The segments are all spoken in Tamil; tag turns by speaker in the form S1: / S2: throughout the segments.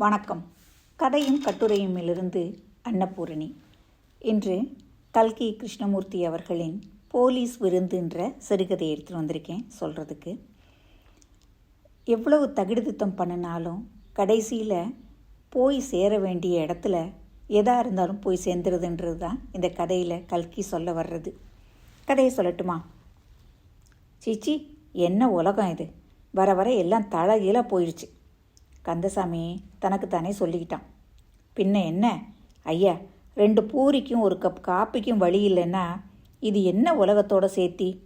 S1: வணக்கம். கதையும் கட்டுரையுமிலிருந்து அன்னபூரணி. இன்று கல்கி கிருஷ்ணமூர்த்தி அவர்களின் போலீஸ் விருந்துன்ற சிறுகதையை எடுத்துகிட்டு வந்திருக்கேன் சொல்கிறதுக்கு எவ்வளவு தகுதித்தம் பண்ணினாலும் கடைசியில் போய் சேர வேண்டிய இடத்துல எதாக இருந்தாலும் போய் சேர்ந்துருதுன்றது தான் இந்த கதையில் கல்கி சொல்ல வர்றது. கதையை சொல்லட்டுமா? சீச்சி என்ன உலகம் இது? வர வர எல்லாம் தழகில போயிடுச்சு கந்தசாமி தனக்குத்தானே சொல்லிக்கிட்டான். பின்ன என்ன? ஐயா ரெண்டு பூரிக்கும் ஒரு கப் காப்பிக்கும் வழி இல்லைன்னா இது என்ன உலகத்தோட சேர்த்தி?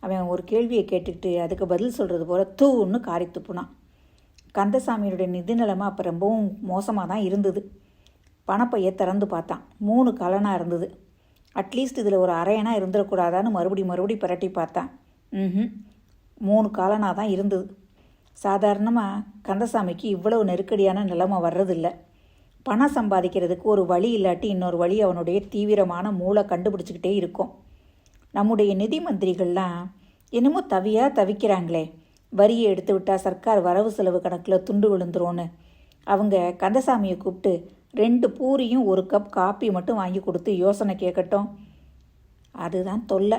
S1: அவன் ஒரு கேள்வியை கேட்டுக்கிட்டு அதுக்கு பதில் சொல்கிறது போல தூன்னு காரி துப்புனான் கந்தசாமியுடைய நிதி அப்போ ரொம்பவும் மோசமாக தான் இருந்தது. பணப்பையை திறந்து பார்த்தான். மூணு கலனாக இருந்தது. அட்லீஸ்ட் இதில் ஒரு அரையனா இருந்துடக்கூடாதான்னு மறுபடி மறுபடி பிரட்டி பார்த்தான். ம் மூணு காலனாக தான் இருந்தது. சாதாரணமாக கந்தசாமிக்கு இவ்வளவு நெருக்கடியான நிலைமை வர்றதில்ல. பணம் சம்பாதிக்கிறதுக்கு ஒரு வழி இல்லாட்டி இன்னொரு வழி அவனுடைய தீவிரமான மூளை கண்டுபிடிச்சிக்கிட்டே இருக்கும். நம்முடைய நிதி மந்திரிகள்லாம் என்னமோ தவியாக தவிக்கிறாங்களே. வரியை எடுத்து விட்டால் சர்க்கார் வரவு செலவு கணக்கில் துண்டு விழுந்துரும்னு. அவங்க கந்தசாமியை கூப்பிட்டு ரெண்டு பூரியும் ஒரு கப் காப்பி மட்டும் வாங்கி கொடுத்து யோசனை கேட்கட்டும். அதுதான் தொல்லை.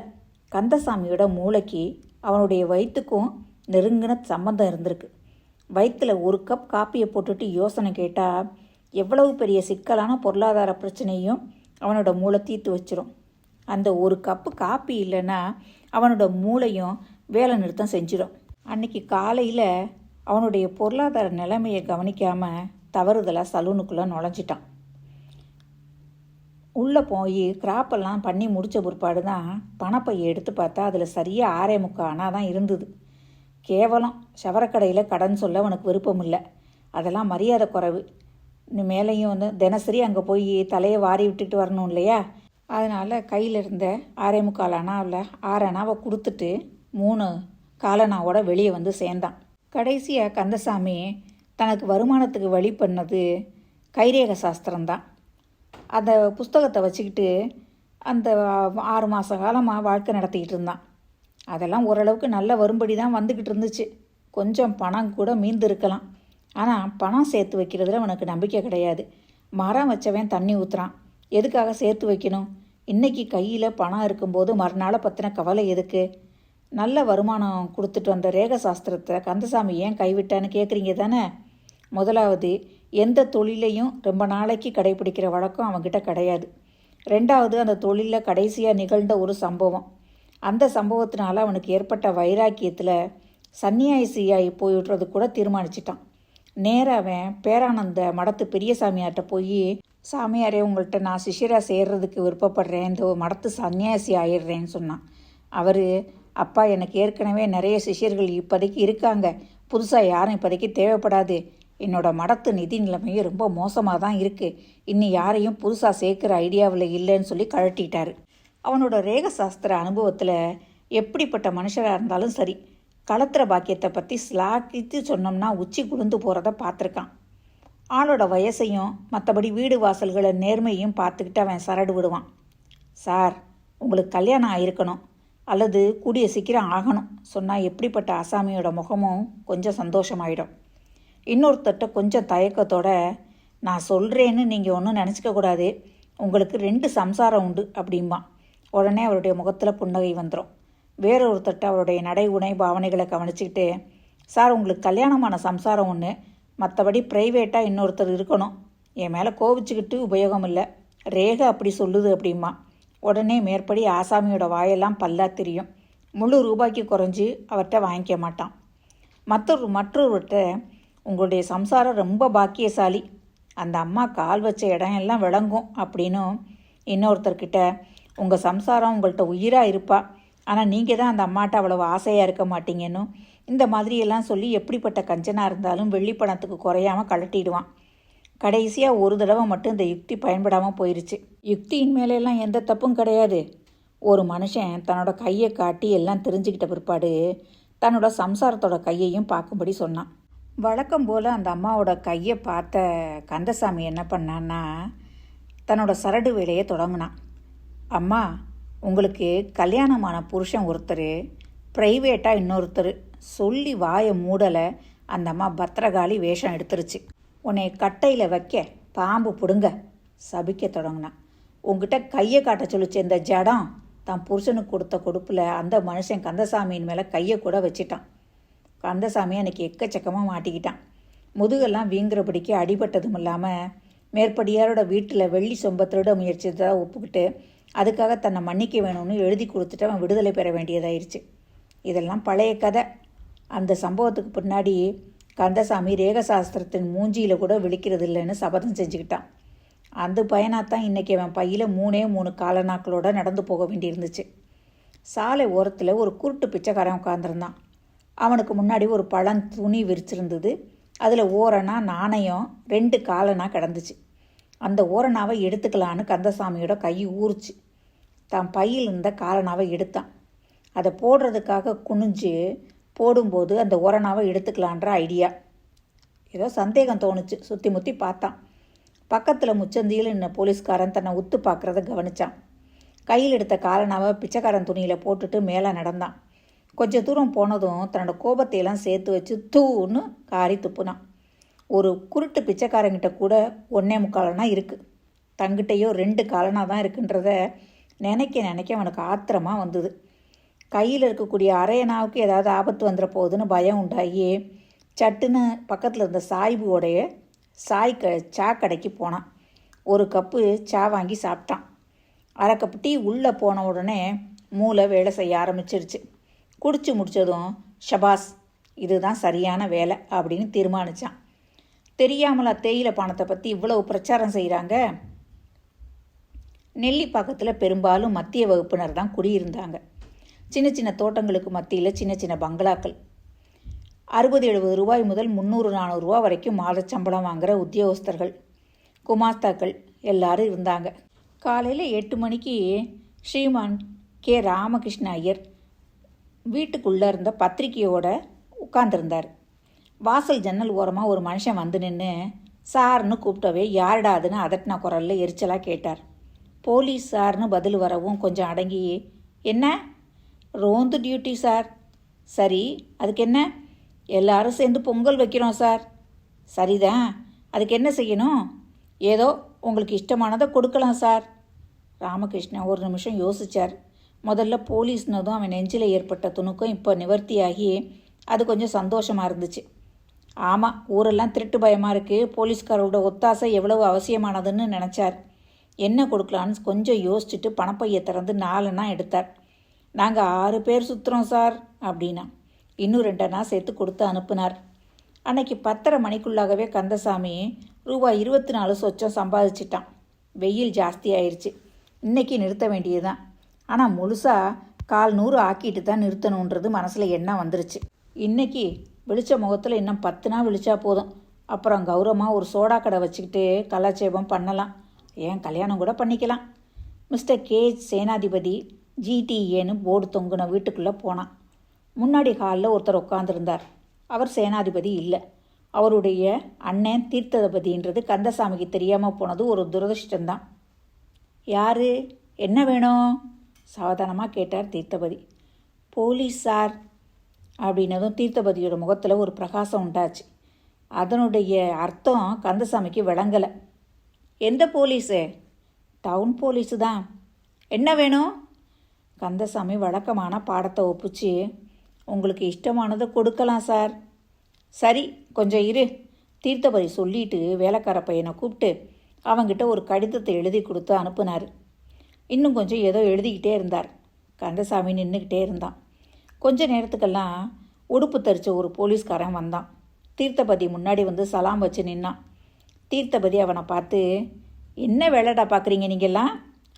S1: கந்தசாமியோட மூளைக்கு அவனுடைய வயிற்றுக்கும் நெருங்கின சம்மந்தம் இருந்திருக்கு. வயிற்றில் ஒரு கப் காப்பியை போட்டுட்டு யோசனை கேட்டால் எவ்வளவு பெரிய சிக்கலான பொருளாதார பிரச்சனையும் அவனோட மூளை தீர்த்து வச்சிரும். அந்த ஒரு கப்பு காப்பி இல்லைன்னா அவனோட மூளையும் வேலை நிறுத்தம் செஞ்சிடும் அன்னைக்கு காலையில் அவனுடைய பொருளாதார நிலைமையை கவனிக்காமல் தவறுதலாக சலூனுக்குள்ளே நுழைஞ்சிட்டான். உள்ளே போய் கிராப்பெல்லாம் பண்ணி முடித்த பிற்பாடு தான் பணப்பையை எடுத்து பார்த்தா அதில் சரியாக ஆறே முக்கா தான் இருந்தது. கேவலம். சவரக்கடையில் கடன் சொல்ல அவனுக்கு விருப்பம் இல்லை அதெல்லாம் மரியாதை குறைவு. இன்னும் மேலேயும் வந்து தினசரி அங்கே போய் தலையை வாரி விட்டுட்டு வரணும் இல்லையா? அதனால் கையில் இருந்த ஆறே முக்கால் அணாவில் ஆறு அணாவை கொடுத்துட்டு மூணு காலனாவோட வெளியே வந்து சேர்ந்தான். கடைசியாக கந்தசாமி தனக்கு வருமானத்துக்கு வழி பண்ணது கைரேக சாஸ்திரம்தான். அந்த புஸ்தகத்தை வச்சுக்கிட்டு அந்த ஆறு மாத காலமாக வாழ்க்கை நடத்திக்கிட்டு இருந்தான். அதெல்லாம் ஓரளவுக்கு நல்ல வரும்படி தான் வந்துக்கிட்டு இருந்துச்சு. கொஞ்சம் பணம் கூட மீந்து இருக்கலாம் ஆனால் பணம் சேர்த்து வைக்கிறதுல அவனுக்கு நம்பிக்கை கிடையாது. மரம் வச்சவன் தண்ணி ஊற்றுறான் எதுக்காக சேர்த்து வைக்கணும்? இன்னைக்கு கையில் பணம் இருக்கும்போது மறுநாளை பற்றின கவலை எதுக்கு? நல்ல வருமானம் கொடுத்துட்டு வந்த ரேக சாஸ்திரத்தை கந்தசாமி ஏன் கைவிட்டான்னு கேட்குறீங்க தானே? முதலாவது எந்த தொழிலையும் ரொம்ப நாளைக்கு கடைபிடிக்கிற வழக்கம் அவங்ககிட்ட கிடையாது. ரெண்டாவது அந்த தொழிலில் கடைசியாக நிகழ்ந்த ஒரு சம்பவம். அந்த சம்பவத்தினால அவனுக்கு ஏற்பட்ட வைராக்கியத்தில் சன்னியாசியாகி போயிடுறது கூட தீர்மானிச்சிட்டான். நேராக அவன் பேரானந்த மடத்து பெரிய சாமியார்கிட்ட போய் சாமியாரே உங்கள்கிட்ட நான் சிஷியராக சேர்றதுக்கு விருப்பப்படுறேன். இந்த மடத்து சன்னியாசி ஆயிடுறேன்னு சொன்னான். அவர் அப்பா எனக்கு ஏற்கனவே நிறைய சிஷியர்கள் இப்போதைக்கு இருக்காங்க. புதுசாக யாரும் இப்போதைக்கு தேவைப்படாது. என்னோடய மடத்து நிதி நிலைமையும் ரொம்ப மோசமாக தான் இருக்குது இன்னும் யாரையும் புதுசாக சேர்க்குற ஐடியாவில் இல்லைன்னு சொல்லி கழட்டிட்டாரு. அவனோட ரேக சாஸ்திர அனுபவத்தில் எப்படிப்பட்ட மனுஷராக இருந்தாலும் சரி களத்திர பாக்கியத்தை பற்றி ஸ்லாக்கித்து சொன்னோம்னா உச்சி குளிந்து போகிறத பார்த்துருக்கான். ஆளோட வயசையும் மற்றபடி வீடு வாசல்களை நேர்மையும் பார்த்துக்கிட்டு அவன் சரடு விடுவான். சார் உங்களுக்கு கல்யாணம் ஆயிருக்கணும் அல்லது கூடிய சீக்கிரம் ஆகணும் சொன்னால் எப்படிப்பட்ட அசாமியோட முகமும் கொஞ்சம் சந்தோஷமாயிடும். இன்னொருத்தட்ட கொஞ்சம் தயக்கத்தோட நான் சொல்கிறேன்னு நீங்கள் ஒன்றும் நினச்சிக்க கூடாது உங்களுக்கு ரெண்டு சம்சாரம் உண்டு அப்படிம்பான். உடனே அவருடைய முகத்தில் புன்னகை வந்துடும் வேறு ஒருத்தட்ட அவருடைய நடை உணை பாவனைகளை கவனிச்சுக்கிட்டு சார் உங்களுக்கு கல்யாணமான சம்சாரம் ஒன்று மற்றபடி ப்ரைவேட்டாக இன்னொருத்தர் இருக்கணும். என் மேலே கோவிச்சுக்கிட்டு உபயோகம் இல்லை. ரேகை அப்படி சொல்லுது அப்படிமா உடனே மேற்படி ஆசாமியோட வாயெல்லாம் பல்லா தெரியும். முழு ரூபாய்க்கு குறைஞ்சி அவர்கிட்ட வாங்கிக்க மாட்டான். மற்றொரு மற்றொருவர்கிட்ட உங்களுடைய சம்சாரம் ரொம்ப பாக்கியசாலி. அந்த அம்மா கால் வச்ச இடம் எல்லாம் விளங்கும் அப்படின்னும் இன்னொருத்தர்கிட்ட உங்கள் சம்சாரம் உங்கள்கிட்ட உயிராக இருப்பா. ஆனால் நீங்கள் தான் அந்த அம்மாட்ட அவ்வளவு ஆசையாக இருக்க மாட்டீங்கன்னு. இந்த மாதிரியெல்லாம் சொல்லி எப்படிப்பட்ட கஞ்சனாக இருந்தாலும் வெள்ளி பணத்துக்கு குறையாமல் கழட்டிடுவான். கடைசியாக ஒரு தடவை மட்டும் இந்த யுக்தி பயன்படாமல் போயிருச்சு. யுக்தியின் மேலெல்லாம் எந்த தப்பும் கிடையாது. ஒரு மனுஷன் தன்னோட கையை காட்டி எல்லாம் தெரிஞ்சுக்கிட்ட பிற்பாடு தன்னோட சம்சாரத்தோட கையையும் பார்க்கும்படி சொன்னான். வழக்கம் போல் அந்த அம்மாவோட கையை பார்த்த கந்தசாமி என்ன பண்ணான்னா தன்னோட சரடு வேலையை தொடங்கினான். அம்மா உங்களுக்கு கல்யாணமான புருஷன் ஒருத்தர் ப்ரைவேட்டாக இன்னொருத்தர் சொல்லி வாயை மூடலை அந்த அம்மா பத்திரகாளி வேஷம் எடுத்துருச்சு. உன்னை கட்டையில் வைக்க பாம்பு பிடுங்க சபிக்க தொடங்கினான் உங்ககிட்ட கையை காட்ட சொல்லிச்சு இந்த ஜடம். தான் புருஷனுக்கு கொடுத்த கொடுப்பில் அந்த மனுஷன் கந்தசாமியின் மேலே கையை கூட வச்சிட்டான். கந்தசாமி அன்னைக்கு எக்கச்சக்கமாக மாட்டிக்கிட்டான். முதுகெல்லாம் வீங்குறபடிக்கு அடிபட்டதும் இல்லாமல் மேற்படியாரோட வீட்டில் வெள்ளி சொம்ப திருட முயற்சி ஒப்புக்கிட்டு அதுக்காக தன்னை மன்னிக்க வேணும்னு எழுதி கொடுத்துட்டு அவன் விடுதலை பெற வேண்டியதாயிருச்சு. இதெல்லாம் பழைய கதை. அந்த சம்பவத்துக்கு பின்னாடி கந்தசாமி ரேகசாஸ்திரத்தின் மூஞ்சியில் கூட விழிக்கிறது இல்லைன்னு சபதம் செஞ்சுக்கிட்டான். அந்த பயனாத்தான் இன்றைக்கி அவன் பையில் மூணே மூணு காலநாக்களோட நடந்து போக வேண்டியிருந்துச்சு. சாலை ஓரத்தில் ஒரு குருட்டு பிச்சைக்காரன் உட்காந்துருந்தான் அவனுக்கு முன்னாடி ஒரு பழம் துணி விரிச்சிருந்தது. அதில் ஓரணா நாணயம் ரெண்டு காலனா கிடந்துச்சு. அந்த ஓரணாவை எடுத்துக்கலான்னு கந்தசாமியோட கை ஊறுச்சு. தான் பையில் இருந்த காலனாவை எடுத்தான். அதை போடுறதுக்காக குனிஞ்சு போடும்போது அந்த ஓரணாவை எடுத்துக்கலான்ற ஐடியா. ஏதோ சந்தேகம் தோணுச்சு. சுற்றி முற்றி பார்த்தான். பக்கத்தில் முச்சந்தியில் நின்ன போலீஸ்காரன் தன்னை உத்து பார்க்குறத கவனிச்சான். கையில் எடுத்த காலனாவை பிச்சைக்காரன் துணியில் போட்டுட்டு மேலே நடந்தான். கொஞ்சம் தூரம் போனதும் தன்னோட கோபத்தையெல்லாம் சேர்த்து வச்சு தூன்னு காரி துப்புனான். ஒரு குருட்டு பிச்சைக்காரங்கிட்ட கூட ஒன்னே முக்காலனா இருக்குது தங்கிட்டையோ ரெண்டு காலனா தான் இருக்குன்றத நினைக்க நினைக்க அவனுக்கு ஆத்திரமாக வந்தது. கையில் இருக்கக்கூடிய அரையனாவுக்கு ஏதாவது ஆபத்து வந்துட போகுதுன்னு பயம் உண்டாகி சட்டுன்னு பக்கத்தில் இருந்த சாய்புவோடைய சாய் க சா கடைக்கு போனான். ஒரு கப்பு சா வாங்கி சாப்பிட்டான். அரை கப்பு டீ உள்ளே போன உடனே மூளை வேலை செய்ய ஆரம்பிச்சிருச்சு. குடிச்சு முடித்ததும் ஷபாஸ் இதுதான் சரியான வேலை அப்படின்னு தீர்மானித்தான் தெரியாமலா தேயிலை பணத்தை பற்றி இவ்வளவு பிரச்சாரம் செய்கிறாங்க நெல்லிப்பாக்கத்தில் பெரும்பாலும் மத்திய வகுப்பினர் தான் குடியிருந்தாங்க. சின்ன சின்ன தோட்டங்களுக்கு மத்தியில் சின்ன சின்ன பங்களாக்கள். அறுபது எழுபது ரூபாய் முதல் முந்நூறு நானூறுரூவா வரைக்கும் மாத சம்பளம் வாங்குகிற உத்தியோகஸ்தர்கள் குமாஸ்தாக்கள் எல்லாரும் இருந்தாங்க. காலையில் எட்டு மணிக்கு ஸ்ரீமான் கே. ராமகிருஷ்ண ஐயர் வீட்டுக்குள்ளே இருந்த பத்திரிக்கையோட உட்காந்துருந்தார் வாசல் ஜன்னல் ஓரமாக ஒரு மனுஷன் வந்து நின்று சார்னு கூப்பிட்டவே யாருடாதுன்னு அதட்டின குரலில் எரிச்சலாக கேட்டார். போலீஸ் சார்னு பதில் வரவும் கொஞ்சம் அடங்கி என்ன? ரோந்து டியூட்டி சார். சரி அதுக்கு என்ன? எல்லாரும் சேர்ந்து பொங்கல் வைக்கிறோம் சார். சரிதான் அதுக்கு என்ன செய்யணும்? ஏதோ உங்களுக்கு இஷ்டமானதை கொடுக்கலாம் சார். ராமகிருஷ்ணன் ஒரு நிமிஷம் யோசித்தார் முதல்ல போலீஸ்னதும் அவன் நெஞ்சில் ஏற்பட்ட துணுக்கும் இப்போ நிவர்த்தியாகி அது கொஞ்சம் சந்தோஷமாக இருந்துச்சு. ஆமாம் ஊரெல்லாம் திருட்டு பயமாக இருக்குது போலீஸ்காரோட ஒத்தாசை எவ்வளவு அவசியமானதுன்னு நினச்சார். என்ன கொடுக்கலான்னு கொஞ்சம் யோசிச்சுட்டு பணப்பையை திறந்து நாலுனா எடுத்தார். நாங்கள் ஆறு பேர் சுற்றுறோம் சார் அப்படின்னா. இன்னும் ரெண்டனா சேர்த்து கொடுத்து அனுப்புனார். அன்னைக்கு பத்தரை மணிக்குள்ளாகவே கந்தசாமி ரூபாய் இருபத்தி நாலு சொச்சம் சம்பாதிச்சிட்டான். வெயில் ஜாஸ்தி ஆயிடுச்சு இன்றைக்கி நிறுத்த வேண்டியதுதான். ஆனால் முழுசாக கால் நூறு ஆக்கிட்டு தான் நிறுத்தணுன்றது மனசில் எண்ணம் வந்துருச்சு. இன்றைக்கி விழிச்ச முகத்தில் இன்னும் பத்து நாள் விழிச்சா போதும். அப்புறம் கௌரவமாக ஒரு சோடா கடை வச்சுக்கிட்டு கலாட்சேபம் பண்ணலாம். ஏன் கல்யாணம் கூட பண்ணிக்கலாம். Mister K. சேனாதிபதி ஜிடிஏன்னு போர்டு தொங்குன வீட்டுக்குள்ளே போனான். முன்னாடி ஹாலில் ஒருத்தர் உட்காந்துருந்தார் அவர் சேனாதிபதி இல்லை. அவருடைய அண்ணன் தீர்த்தபதின்றது கந்தசாமிக்கு தெரியாமல் போனது ஒரு துரதிருஷ்டந்தான் யார்? என்ன வேணும்? சாவதானமாக கேட்டார் தீர்த்தபதி. Police sir. அப்படின்னதும் தீர்த்தபதியோட முகத்தில் ஒரு பிரகாசம் உண்டாச்சு. அதனுடைய அர்த்தம் கந்தசாமிக்கு விளங்கலை. எந்த போலீஸு? டவுன் போலீஸு தான். என்ன வேணும்? கந்தசாமி வழக்கமான பாடத்தை ஒப்பிச்சு உங்களுக்கு இஷ்டமானதை கொடுக்கலாம் சார். சரி கொஞ்சம் இரு. தீர்த்தபதி சொல்லிட்டு வேலைக்கார பையனை கூப்பிட்டு அவங்கிட்ட ஒரு கடிதத்தை எழுதி கொடுத்து அனுப்புனார். இன்னும் கொஞ்சம் ஏதோ எழுதிக்கிட்டே இருந்தார். கந்தசாமி நின்றுக்கிட்டே இருந்தான். கொஞ்ச நேரத்துக்கெல்லாம் உடுப்பு தரிச்ச ஒரு போலீஸ்காரன் வந்தான். தீர்த்தபதி முன்னாடி வந்து சலாம் வச்சு நின்னான். தீர்த்தபதி அவனை பார்த்து என்ன வேலைடா பார்க்குறீங்க நீங்கள்லாம்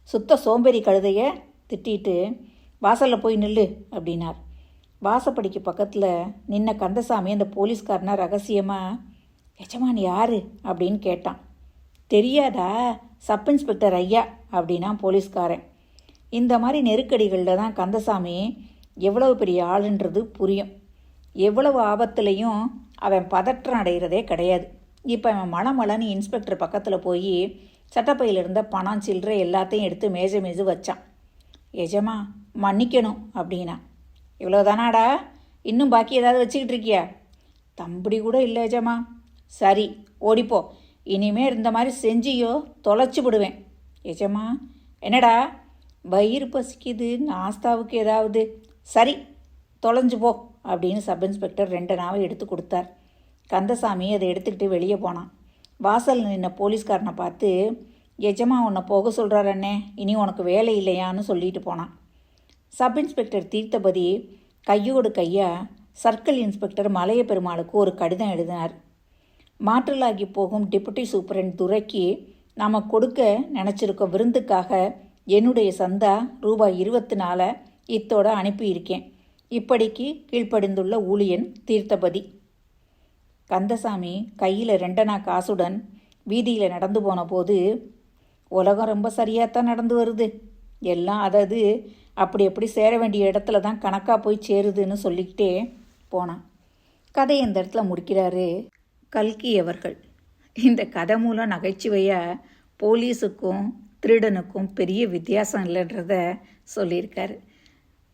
S1: சுத்த சோம்பேறி கழுதைய திட்டிட்டு வாசலில் போய் நில்லு அப்படின்னார். வாசப்படிக்கு பக்கத்தில் நின்ன கந்தசாமி அந்த போலீஸ்காரனை ரகசியமாக எஜமான் யாரு? அப்படின்னு கேட்டான். தெரியாதா? சப் இன்ஸ்பெக்டர் ஐயா அப்படின்னா போலீஸ்காரன். இந்த மாதிரி நெருக்கடிகளில் தான் கந்தசாமி எவ்வளவு பெரிய ஆளுன்றது புரியும். எவ்வளவு ஆபத்துலையும் அவன் பதற்றம் அடைகிறதே கிடையாது. இப்போ அவன் மலமலன்னு இன்ஸ்பெக்டர் பக்கத்தில் போய் சட்டப்பையில் இருந்த பணம் சில்லறை எல்லாத்தையும் எடுத்து மேஜ மீது வச்சான். எஜமா மன்னிக்கணும் அப்படின்னா. இவ்வளோதானாடா இன்னும் பாக்கி ஏதாவது வச்சுக்கிட்டு இருக்கியா? தம்படி கூட இல்லை எஜமா. சரி ஓடிப்போ. இனிமே இந்த மாதிரி செஞ்சியோ தொலைச்சி விடுவேன். எஜமா என்னடா? வயிறு பசிக்குது நாஸ்தாவுக்கு ஏதாவது? சரி தொலைஞ்சு போ அப்படின்னு சப் இன்ஸ்பெக்டர் ரெண்டு நாவை எடுத்து கொடுத்தார். கந்தசாமி அதை எடுத்துக்கிட்டு வெளியே போனான். வாசல் நின்ன போலீஸ்காரனை பார்த்து எஜமா உன்னை போக சொல்கிறார் அண்ணே. இனி உனக்கு வேலை இல்லையான்னு சொல்லிட்டு போனான். சப் இன்ஸ்பெக்டர் தீர்த்தபதி கையோடு கையா சர்க்கிள் இன்ஸ்பெக்டர் மலைய பெருமாளுக்கு ஒரு கடிதம் எழுதினார். மாற்றலாகி போகும் டெபுட்டி சூப்பரண்ட் துரைக்கு நாம் கொடுக்க நினச்சிருக்க விருந்துக்காக என்னுடைய சந்தா ரூபாய் இருபத்தி நாலை இத்தோட அனுப்பியிருக்கேன். இப்படிக்கு கீழ்ப்படிந்துள்ள ஊழியன் தீர்த்தபதி. கந்தசாமி கையில் ரெண்டனா காசுடன் வீதியில் நடந்து போன போது உலகம் ரொம்ப சரியாகத்தான் நடந்து வருது. எல்லாம் அதது அப்படி எப்படி சேர வேண்டிய இடத்துல தான் கணக்காக போய் சேருதுன்னு சொல்லிக்கிட்டே போனான். கதை இந்த இடத்துல முடிக்கிறாரு கல்கி அவர்கள். இந்த கதை மூலம் நகைச்சுவையாக போலீஸுக்கும் திருடனுக்கும் பெரிய வித்தியாசம் இல்லைன்றத சொல்லியிருக்காரு.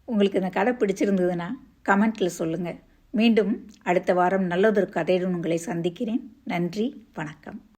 S1: உங்களுக்கு இந்த கதை பிடிச்சிருந்ததுன்னா கமெண்ட்டில் சொல்லுங்கள் மீண்டும் அடுத்த வாரம் நல்லதொரு கதையுடன் உங்களை சந்திக்கிறேன். நன்றி வணக்கம்.